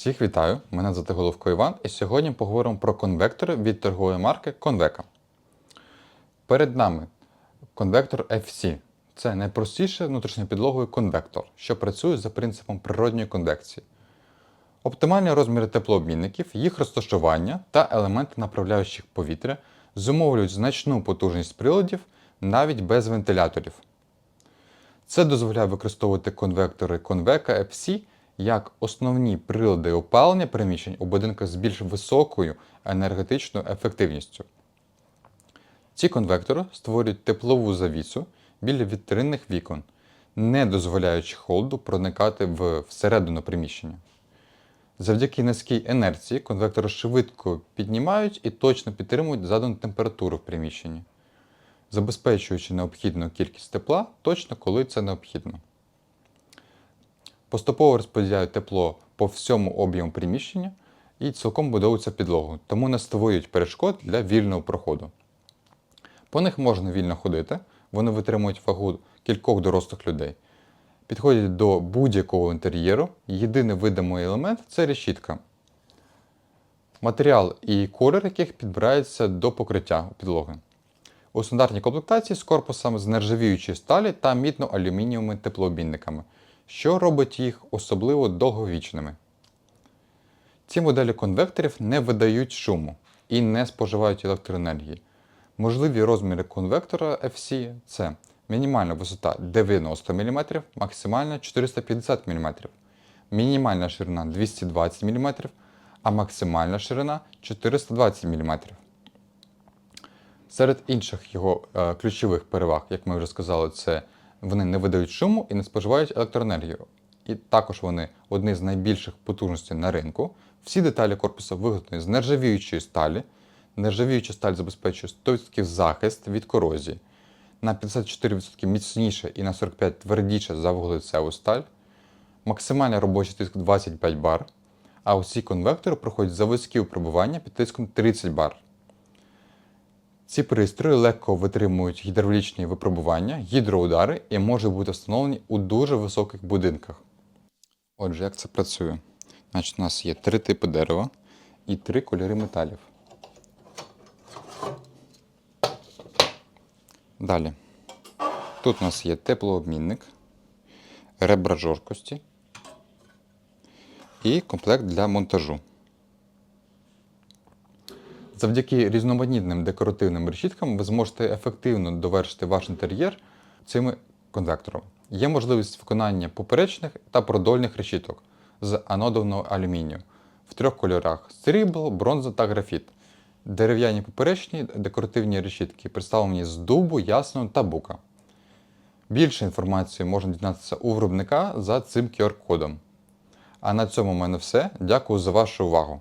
Всіх вітаю! Мене звати Головко Іван, і сьогодні поговоримо про конвектори від торгової марки Conveca. Перед нами конвектор FC. Це найпростіший внутрішньопідлоговий конвектор, що працює за принципом природньої конвекції. Оптимальні розміри теплообмінників, їх розташування та елементи направляючих повітря зумовлюють значну потужність приладів навіть без вентиляторів. Це дозволяє використовувати конвектори Conveca FC як основні прилади опалення приміщень у будинках з більш високою енергетичною ефективністю. Ці конвектори створюють теплову завісу біля вітринних вікон, не дозволяючи холоду проникати всередину приміщення. Завдяки низькій інерції конвектори швидко піднімають і точно підтримують задану температуру в приміщенні, забезпечуючи необхідну кількість тепла точно коли це необхідно. Поступово розподіляють тепло по всьому об'єму приміщення і цілком будуються підлогу, тому не створюють перешкод для вільного проходу. По них можна вільно ходити, вони витримують вагу кількох дорослих людей. Підходять до будь-якого інтер'єру. Єдиний видимий елемент це решітка. Матеріал і колір яких підбирається до покриття підлоги. У стандартній комплектації з корпусом з нержавіючої сталі та мідно-алюмінієвими теплообмінниками, що робить їх особливо довговічними. Ці моделі конвекторів не видають шуму і не споживають електроенергії. Можливі розміри конвектора FC це мінімальна висота 90 мм, максимальна 450 мм, мінімальна ширина 220 мм, а максимальна ширина 420 мм. Серед інших його е, ключових переваг, як ми вже сказали, це вони не видають шуму і не споживають електроенергію. І також вони одні з найбільших потужностей на ринку. Всі деталі корпусу виготовлені з нержавіючої сталі. Нержавіюча сталь забезпечує 100% захист від корозії, на 54% міцніше і на 45% твердіше за вуглецеву сталь. Максимальний робочий тиск 25 бар, а усі конвектори проходять заводські випробування під тиском 30 бар. Ці пристрої легко витримують гідравлічні випробування, гідроудари і можуть бути встановлені у дуже високих будинках. Отже, як це працює? Значить, у нас є три типи дерева і три кольори металів. Далі. Тут у нас є теплообмінник, ребра жорсткості і комплект для монтажу. Завдяки різноманітним декоративним решіткам ви зможете ефективно довершити ваш інтер'єр цими конвекторами. Є можливість виконання поперечних та продольних решіток з анодового алюмінію в трьох кольорах: срібло, бронза та графіт. Дерев'яні поперечні декоративні решітки представлені з дубу, ясного та бука. Більше інформації можна дізнатися у виробника за цим QR-кодом. А на цьому в мене все. Дякую за вашу увагу.